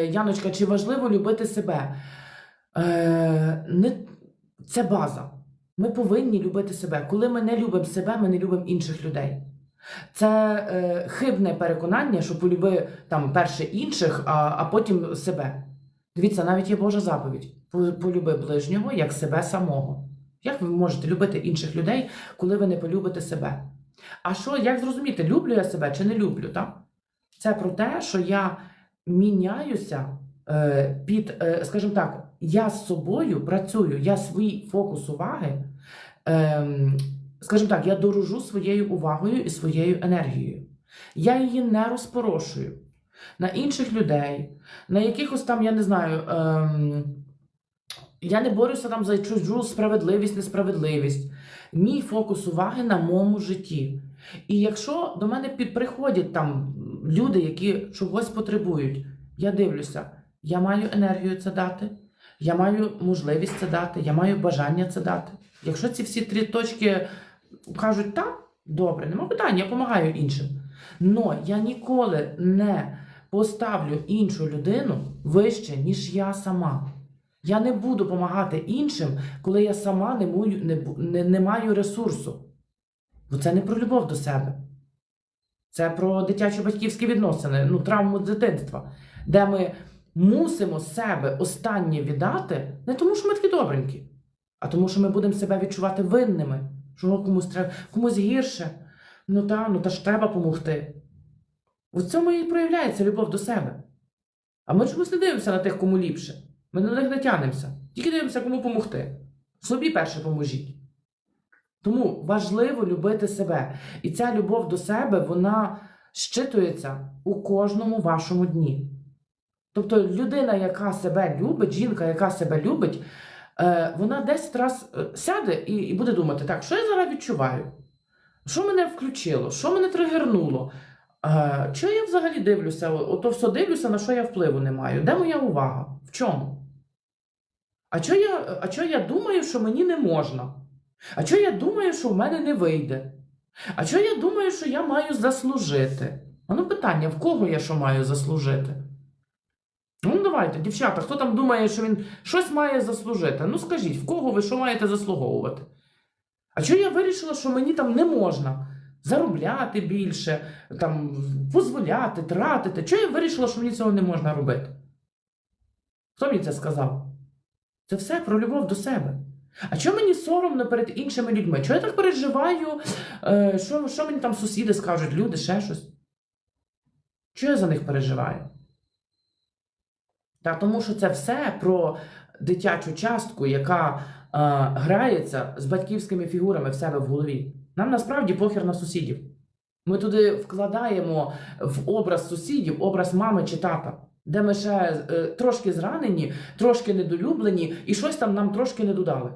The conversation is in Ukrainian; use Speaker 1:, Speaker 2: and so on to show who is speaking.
Speaker 1: Яночка, чи важливо любити себе? Е, не, це база. Ми повинні любити себе. Коли ми не любимо себе, ми не любимо інших людей. Це е, хибне переконання, що полюби там перше інших, а, а потім себе. Дивіться, навіть є Божа заповідь: полюби ближнього як себе самого. Як ви можете любити інших людей, коли ви не полюбите себе? А що, як зрозуміти, люблю я себе чи не люблю? Так? Це про те, що я міняюся е, під, е, скажімо так, я з собою працюю, я свій фокус уваги, е, скажімо так, я дорожу своєю увагою і своєю енергією. Я її не розпорошую на інших людей, на якихось там, я не знаю, ем, я не борюся там за чужу справедливість, несправедливість. Мій фокус уваги на моєму житті. І якщо до мене приходять там люди, які чогось потребують, я дивлюся, я маю енергію це дати, я маю можливість це дати, я маю бажання це дати. Якщо ці всі три точки кажуть так, добре, нема питань, я допомагаю іншим. Но я ніколи не поставлю іншу людину вище, ніж я сама. Я не буду допомагати іншим, коли я сама не, маю, не, не, не маю ресурсу. Бо це не про любов до себе. Це про дитячо-батьківські відносини, ну, травму дитинства, де ми мусимо себе останнє віддати не тому, що ми такі добренькі, а тому, що ми будемо себе відчувати винними, що комусь треба, комусь гірше. Ну та, ну та ж треба допомогти. У цьому і проявляється любов до себе. А ми чомусь не дивимося на тих, кому ліпше. Ми на них не тянемося. Тільки дивимося, кому допомогти. Собі перше поможіть. Тому важливо любити себе. І ця любов до себе, вона щитується у кожному вашому дні. Тобто людина, яка себе любить, жінка, яка себе любить, е, вона десь раз е, сяде і, буде думати, так, що я зараз відчуваю? Що мене включило? Що мене тригернуло? Е, Чого я взагалі дивлюся? Ото все дивлюся, на що я впливу не маю. Де моя увага? В чому? А чого я, а чого я думаю, що мені не можна? А чого я думаю, що в мене не вийде? А чого я думаю, що я маю заслужити? А ну питання, в кого я що маю заслужити? Ну, давайте, дівчата, хто там думає, що він щось має заслужити? Ну скажіть, в кого ви що маєте заслуговувати? А чого я вирішила, що мені там не можна заробляти більше, там, дозволяти, тратити? Чого я вирішила, що мені цього не можна робити? Хто мені це сказав? Це все про любов до себе. А чому мені соромно перед іншими людьми? Чого я так переживаю? Е, що, що мені там сусіди скажуть, люди, ще щось? Чого я за них переживаю? Та тому що це все про дитячу частку, яка е, грається з батьківськими фігурами в себе в голові. Нам насправді похер на сусідів. Ми туди вкладаємо в образ сусідів, образ мами чи тата, де ми ще е, трошки зранені, трошки недолюблені, і щось там нам трошки не додали.